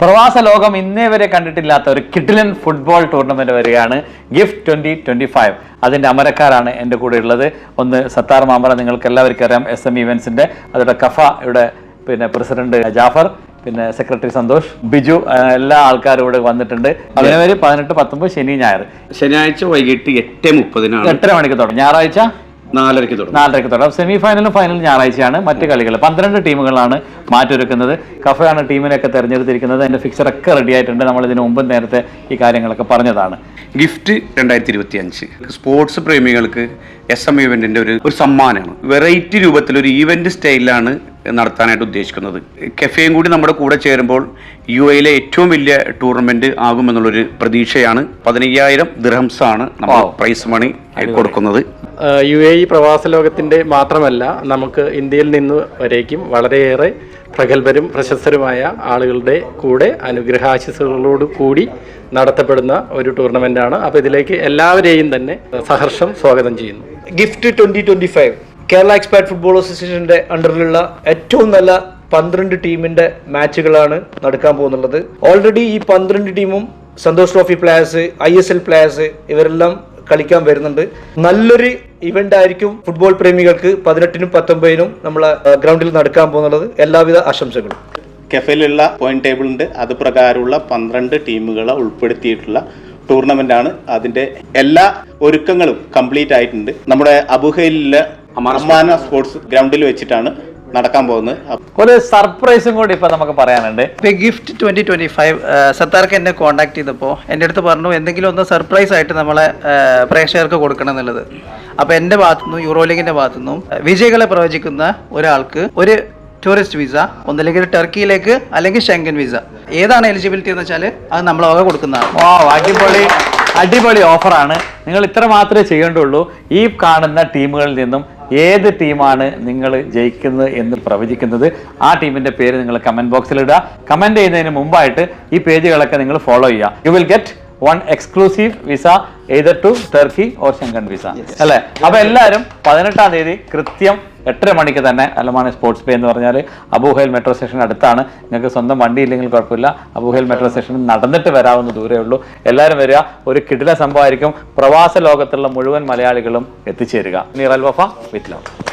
പ്രവാസ ലോകം ഇന്നേ വരെ കണ്ടിട്ടില്ലാത്ത ഒരു കിഡിലൻ ഫുട്ബോൾ ടൂർണമെന്റ് വരികയാണ് ഗിഫ്റ്റ് ട്വന്റി ട്വന്റി ഫൈവ് അതിന്റെ അമരക്കാരാണ് എന്റെ കൂടെ ഉള്ളത്. ഒന്ന് സത്താർ മാമ്പറ നിങ്ങൾക്ക് എല്ലാവർക്കും അറിയാം എസ് എം ഇവന്റ്സിന്റെ അതുപോലെ കഫ ഇവിടെ പിന്നെ പ്രസിഡന്റ് ജാഫർ പിന്നെ സെക്രട്ടറി സന്തോഷ് ബിജു എല്ലാ ആൾക്കാരും ഇവിടെ വന്നിട്ടുണ്ട്. ജനുവരി പതിനെട്ട് പത്തൊമ്പത് ശനി ഞായർ. ശനിയാഴ്ച വൈകിട്ട് എട്ട് മുപ്പതിനാണ്. എട്ടര മണിക്ക് തുടങ്ങും. ഞായറാഴ്ച? നാലരയ്ക്ക് തുടങ്ങും. നാലരയ്ക്ക് തുടങ്ങും. സെമി ഫൈനലും ഫൈനലും ഞായറാഴ്ചയാണ്. മറ്റ് കളികൾ പന്ത്രണ്ട് ടീമുകളാണ് മാറ്റൊരുക്കുന്നത്. കഫയാണ് ടീമിനെയൊക്കെ തെരഞ്ഞെടുത്തിരിക്കുന്നത്. അതിന്റെ ഫിക്സർ ഒക്കെ റെഡി ആയിട്ടുണ്ട്. നമ്മൾ ഇതിനു മുമ്പ് നേരത്തെ ഈ കാര്യങ്ങളൊക്കെ പറഞ്ഞതാണ്. ഗിഫ്റ്റ് രണ്ടായിരത്തി ഇരുപത്തി അഞ്ച് സ്പോർട്സ് പ്രേമികൾക്ക് എസ് എം ഇവന്റിന്റെ ഒരു ഒരു സമ്മാനമാണ്. വെറൈറ്റി രൂപത്തിൽ ഒരു ഈവന്റ് സ്റ്റൈലിലാണ് നടത്താനായിട്ട് ഉദ്ദേശിക്കുന്നത്. കെഫേയും കൂടി നമ്മുടെ കൂടെ ചേരുമ്പോൾ യു എയിലെ ഏറ്റവും വലിയ ടൂർണമെന്റ് ആകുമെന്നുള്ളൊരു പ്രതീക്ഷയാണ്. പതിനയ്യായിരം ദിർഹംസ് ആണ് നമ്മൾ പ്രൈസ് മണി കൊടുക്കുന്നത്. യു എ ഇ പ്രവാസ ലോകത്തിന്റെ മാത്രമല്ല നമുക്ക് ഇന്ത്യയിൽ നിന്ന് വരേക്കും വളരെയേറെ പ്രഗത്ഭരും പ്രശസ്തരുമായ ആളുകളുടെ കൂടെ അനുഗ്രഹാശിസുകളോട് കൂടി നടത്തപ്പെടുന്ന ഒരു ടൂർണമെന്റാണ്. അപ്പോൾ ഇതിലേക്ക് എല്ലാവരെയും തന്നെ സഹർഷം സ്വാഗതം ചെയ്യുന്നു. Gift twenty twenty five. Kerala expat football അസോസിയേഷന്റെ അണ്ടറിലുള്ള ഏറ്റവും നല്ല പന്ത്രണ്ട് ടീമിന്റെ മാച്ചുകളാണ് നടക്കാൻ പോകുന്നുള്ളത്. ഓൾറെഡി ഈ പന്ത്രണ്ട് ടീമും Santosh trophy players I S L players ഇവരെല്ലാം കളിക്കാൻ വരുന്നുണ്ട്. നല്ലൊരു ഇവന്റ് ആയിരിക്കും ഫുട്ബോൾ പ്രേമികൾക്ക് പതിനെട്ടിനും പത്തൊമ്പതിനും നമ്മളെ ഗ്രൗണ്ടിൽ നടക്കാൻ പോകുന്നുള്ളത് എല്ലാവിധ ആശംസകളും. കെഫയിലുള്ള പോയിന്റ് ടേബിൾ ഉണ്ട്. അത് പ്രകാരമുള്ള പന്ത്രണ്ട് ടീമുകളെ ഉൾപ്പെടുത്തിയിട്ടുള്ള ടൂർണമെന്റ് ആണ്. അതിന്റെ എല്ലാ ഒരുക്കങ്ങളും കംപ്ലീറ്റ് ആയിട്ടുണ്ട്. നമ്മുടെ അബുഹയിലെ അമ്മാന സ്പോർട്സ് ഗ്രൗണ്ടിൽ വെച്ചിട്ടാണ് നടക്കാൻ പോകുന്നത്. ഒരു സർപ്രൈസും കൂടി ഇപ്പൊ നമുക്ക് പറയാനുണ്ട്. ഗിഫ്റ്റ് ട്വന്റി ട്വന്റി ഫൈവ് സത്താർക്ക് എന്നെ കോൺടാക്ട് ചെയ്തപ്പോൾ എന്റെ അടുത്ത് പറഞ്ഞു എന്തെങ്കിലും ഒന്ന് സർപ്രൈസ് ആയിട്ട് നമ്മളെ പ്രേക്ഷകർക്ക് കൊടുക്കണം എന്നുള്ളത്. അപ്പോൾ എന്റെ ഭാഗത്തുനിന്നും യൂറോ ലീഗിന്റെ ഭാഗത്തുനിന്നും വിജയികളെ പ്രവചിക്കുന്ന ഒരാൾക്ക് ഒരു ടൂറിസ്റ്റ് വിസ ഒന്നില്ലെങ്കിൽ ടർക്കിയിലേക്ക് അല്ലെങ്കിൽ ഷെങ്കൻ വിസ ഏതാണ് എലിജിബിലിറ്റി എന്ന് വെച്ചാൽ അത് നമ്മൾ അവ കൊടുക്കുന്നതാണ്. ഓ അടിപൊളി അടിപൊളി ഓഫറാണ് നിങ്ങൾ ഇത്ര മാത്രമേ ചെയ്യേണ്ടുള്ളൂ. ഈ കാണുന്ന ടീമുകളിൽ നിന്നും ഏത് ടീമാണ് നിങ്ങൾ ജയിക്കുന്നത് എന്ന് പ്രവചിക്കുന്നത്? ആ ടീമിന്റെ പേര് നിങ്ങൾ കമന്റ് ബോക്സിൽ ഇടുക. കമന്റ് ചെയ്യുന്നതിന് മുമ്പായിട്ട് ഈ പേജുകളൊക്കെ നിങ്ങൾ ഫോളോ ചെയ്യുക. You will get one exclusive visa either to Turkey or Schengen visa അല്ലേ? അപ്പൊ എല്ലാവരും പതിനെട്ടാം തീയതി കൃത്യം എട്ടര മണിക്ക് തന്നെ അലമാണി സ്പോർട്സ് പേ എന്ന് പറഞ്ഞാൽ അബൂഹൈൽ മെട്രോ സ്റ്റേഷൻ അടുത്താണ്. നിങ്ങൾക്ക് സ്വന്തം വണ്ടി ഇല്ലെങ്കിൽ കുഴപ്പമില്ല. അബൂഹൈൽ മെട്രോ സ്റ്റേഷൻ നടന്നിട്ട് വരാവുന്ന ദൂരേ ഉള്ളൂ. എല്ലാവരും വരിക. ഒരു കിടില സംഭവമായിരിക്കും. പ്രവാസ ലോകത്തുള്ള മുഴുവൻ മലയാളികളും എത്തിച്ചേരുക. നിറൽ വഫ വിത്ത് ലവ്.